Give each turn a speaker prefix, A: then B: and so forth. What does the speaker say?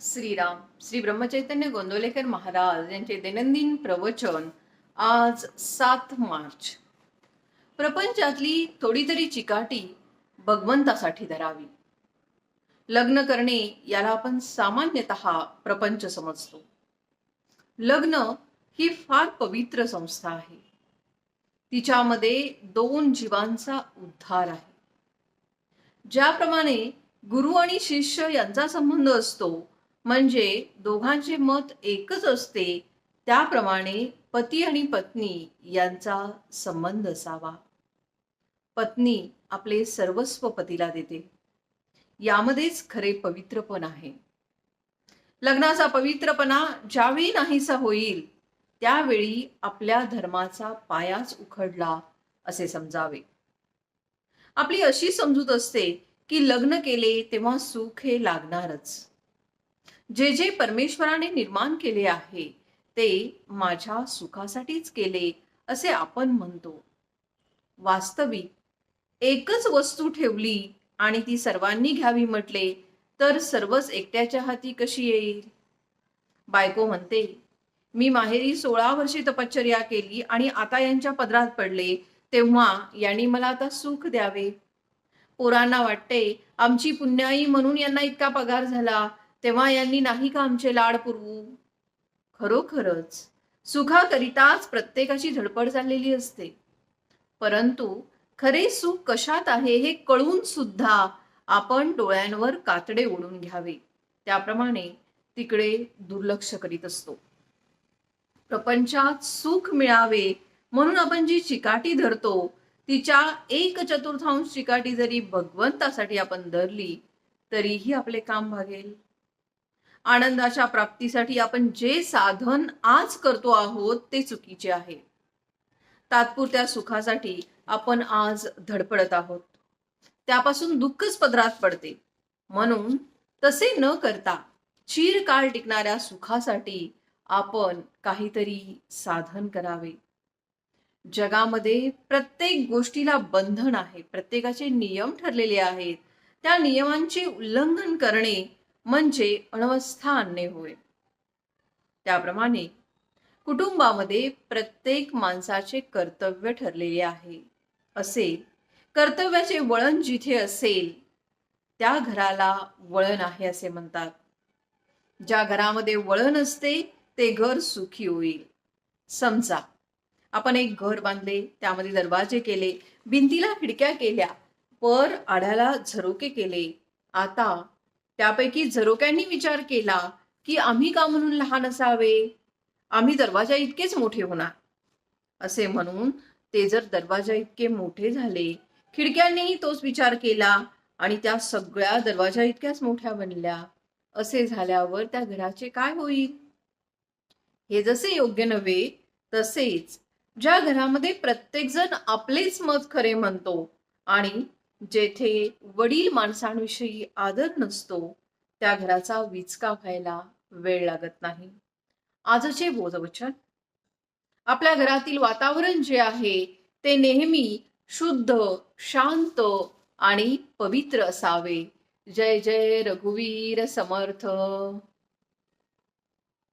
A: श्रीराम श्री ब्रह्मचैतन्य गोंदवलेकर महाराज यांचे दैनंदिन प्रवचन आज सात मार्च. प्रपंचातली थोडी तरी चिकाटी भगवंतासाठी धरावी. लग्न करणे याला आपण सामान्यतः प्रपंच समजतो. लग्न ही फार पवित्र संस्था आहे. तिच्यामध्ये दोन जीवांचा उद्धार आहे. ज्याप्रमाणे गुरु आणि शिष्य यांचा संबंध असतो म्हणजे दोघांचे मत एकच असते त्याप्रमाणे पती आणि पत्नी यांचा संबंध असावा. पत्नी आपले सर्वस्व पतीला देते. यामध्येच खरे पवित्रपण आहे. लग्नाचा पवित्रपणा ज्यावेळी नाहीसा होईल त्यावेळी आपल्या धर्माचा पायाच उखडला असे समजावे. आपली अशी समजूत असते की लग्न केले तेव्हा सुख हे लागणारच. जे जे परमेश्वराने निर्माण केले आहे ते माझ्या सुखासाठीच केले असे आपण म्हणतो. वास्तविक एकच वस्तू ठेवली आणि ती सर्वांनी घ्यावी म्हटले तर सर्वच एकट्याच्या हाती कशी येईल? बायको म्हणते मी माहेरी सोळा वर्षे तपश्चर्या केली आणि आता यांच्या पदरात पडले तेव्हा यांनी मला आता सुख द्यावे. पोरांना वाटते आमची पुण्याई म्हणून यांना इतका पगार झाला तेव्हा यांनी नाही का आमचे लाड पुरवू? खरोखरच. सुखाकरिताच प्रत्येकाची धडपड चाललेली असते. परंतु खरे सुख कशात आहे हे कळून सुद्धा आपण डोळ्यांवर कातडे ओढून घ्यावे. त्याप्रमाणे तिकडे दुर्लक्ष करीत असतो. प्रपंचात सुख मिळावे म्हणून आपण जी चिकाटी धरतो तिच्या एक चतुर्थांश चिकाटी जरी भगवंतासाठी आपण धरली तरीही आपले काम भागेल. आनंदाच्या प्राप्तीसाठी आपण जे साधन आज करतो आहोत ते चुकीचे आहे. तात्पुरत्या सुखासाठी आपण आज धडपडत आहोत. त्यापासून दुःखच पदरात पडते. म्हणून तसे न करता चिरकाळ टिकणाऱ्या सुखासाठी आपण काहीतरी साधन करावे. जगामध्ये प्रत्येक गोष्टीला बंधन आहे. प्रत्येकाचे नियम ठरलेले आहेत. त्या नियमांचे उल्लंघन करणे म्हणजे अणवस्था आणणे होय. त्याप्रमाणे कुटुंबामध्ये प्रत्येक माणसाचे कर्तव्य ठरलेले आहे. असे कर्तव्याचे वळण जिथे असेल त्या घराला वळण आहे असे म्हणतात. ज्या घरामध्ये वळण असते ते घर सुखी होईल. समजा आपण एक घर बांधले त्यामध्ये दरवाजे केले भिंतीला खिडक्या केल्या पर आढ्याला झरोके केले आता त्यापैकी झरोक्यांनी विचार केला की आम्ही का म्हणून लहान असावे? आम्ही दरवाजा इतकेच मोठे होणार. असे म्हणून ते जर दरवाजा इतके मोठे झाले खिडक्यांनीही तोच विचार केला आणि त्या सगळ्या दरवाजा इतक्याच मोठ्या बनल्या. असे झाल्यावर त्या घराचे काय होईल? हे जसे योग्य नव्हे तसेच ज्या घरामध्ये प्रत्येकजण आपलेच मत खरे म्हणतो आणि जेथे वडील माणसांविषयी आदर नसतो त्या घराचा विचका व्हायला वेळ लागत नाही. आजचे बोधवचन. आपल्या घरातील वातावरण जे आहे ते नेहमी शुद्ध शांत आणि पवित्र असावे. जय जय रघुवीर समर्थ.